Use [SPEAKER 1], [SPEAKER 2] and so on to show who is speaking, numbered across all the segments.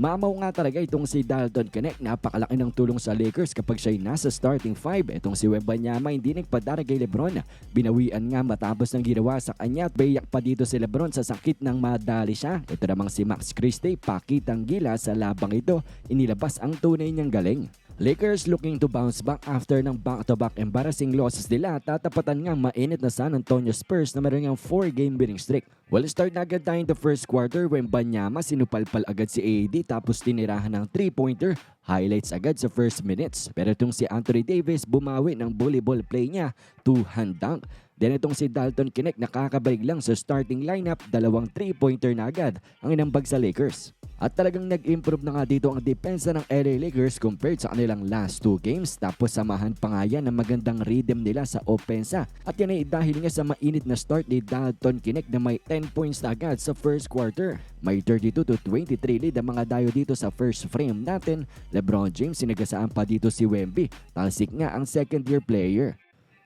[SPEAKER 1] Mamaw nga talaga itong si Dalton Connect. Napakalaki ng tulong sa Lakers kapag siya'y nasa starting five. Itong si Wembanyama hindi nagpadara kay Lebron. Binawian nga matapos ng ginawa sa kanya at bayak pa dito si Lebron sa sakit ng madali siya. Ito namang si Max Christie pakitang gila sa labang ito. Inilabas ang tunay niyang galing. Lakers looking to bounce back after ng back-to-back embarrassing losses nila tatapatan nga mainit na San Antonio Spurs na meron ng 4-game winning streak. Well, start na agad tayo in the first quarter when Banyama sinupalpal agad si AD tapos tinirahan ng 3-pointer. Highlights agad sa first minutes. Pero itong si Anthony Davis bumawi ng volleyball play niya, two-hand dunk. Then itong si Dalton Kinect nakakabalik lang sa starting lineup, dalawang 3-pointer na agad ang inambag sa Lakers. At talagang nag-improve na nga dito ang depensa ng LA Lakers compared sa kanilang last two games. Tapos samahan pa nga yan ng magandang rhythm nila sa opensa. At yan ay dahil nga sa mainit na start ni Dalton Kinect na may 10 points na agad sa first quarter. May 32 to 23 lead ang mga dayo dito sa first frame natin. Lebron James sinagasaan pa dito si Wemby. Talsik nga ang second year player.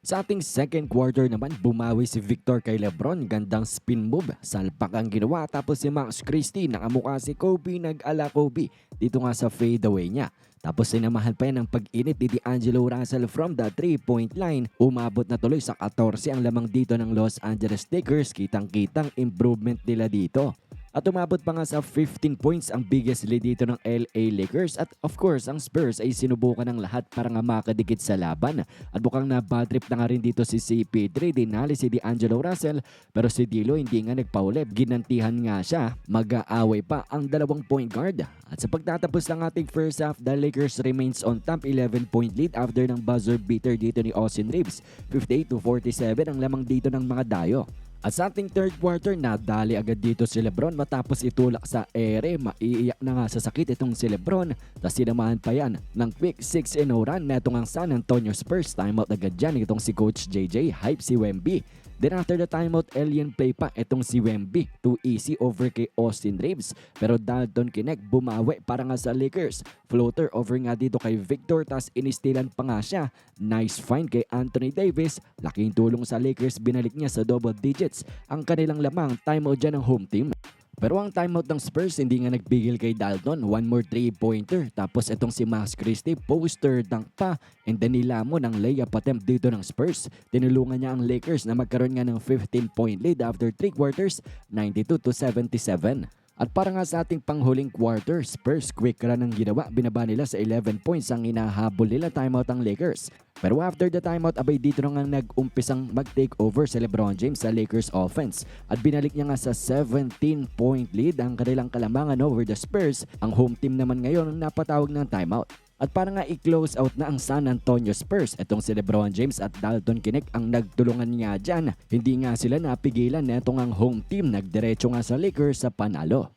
[SPEAKER 1] Sa ating second quarter naman, bumawi si Victor kay Lebron. Gandang spin move. Salpak ang ginawa. Tapos si Max Christie, nakamukha si Kobe, nag-ala Kobe. Dito nga sa fadeaway niya. Tapos sinamahan pa yan ng pag-init ni D'Angelo Russell from the 3-point line. Umabot na tuloy sa 14 ang lamang dito ng Los Angeles Lakers. Kitang-kitang improvement nila dito. At umabot pa nga sa 15 points ang biggest lead dito ng LA Lakers at of course ang Spurs ay sinubukan ng lahat para nga makadikit sa laban. At mukhang na bad trip na nga rin dito si CP3, dinali si D'Angelo Russell pero si Dilo hindi nga nagpaulip. Ginantihan nga siya, mag-aaway pa ang dalawang point guard. At sa pagtatapos ng ating first half, the Lakers remains on top 11 point lead after ng buzzer beater dito ni Austin Reeves. 58 to 47 ang lamang dito ng mga dayo. At sa ating third quarter, nadali agad dito si Lebron matapos itulak sa ere. Maiiyak na nga sa sakit itong si Lebron. Tapos sinamahan pa yan ng quick 6-0 run na itong ang San Antonio Spurs. Timeout agad dyan itong si Coach JJ. Hype si Wemby. Then after the timeout, alien play pa itong si Wemby. Too easy over kay Austin Reeves. Pero Dalton Kinect bumawi para nga sa Lakers. Floater over nga dito kay Victor tas inistilan pa nga siya. Nice find kay Anthony Davis. Laking tulong sa Lakers binalik niya sa double digits. Ang kanilang lamang timeout dyan ng home team. Pero ang timeout ng Spurs hindi nga nagbigil kay Dalton. One more three-pointer. Tapos itong si Max Christie, poster dunk pa. And then nilamo ng layup attempt dito ng Spurs. Tinulungan niya ang Lakers na magkaroon nga ng 15-point lead after 3 quarters, 92 to 77. At para nga sa ating panghuling quarter, Spurs quick run ang ginawa. Binaba nila sa 11 points ang inahabol nila timeout ang Lakers. Pero after the timeout, abay dito na nga nag-umpisang mag-take over si Lebron James sa Lakers offense. At binalik niya nga sa 17-point lead ang kanilang kalamangan over the Spurs. Ang home team naman ngayon napatawag ng timeout. At para nga i-close out na ang San Antonio Spurs, itong si Lebron James at Dalton Kinect ang nagtulungan nga dyan. Hindi nga sila napigilan na itong ang home team nagdiretso nga sa Lakers sa panalo.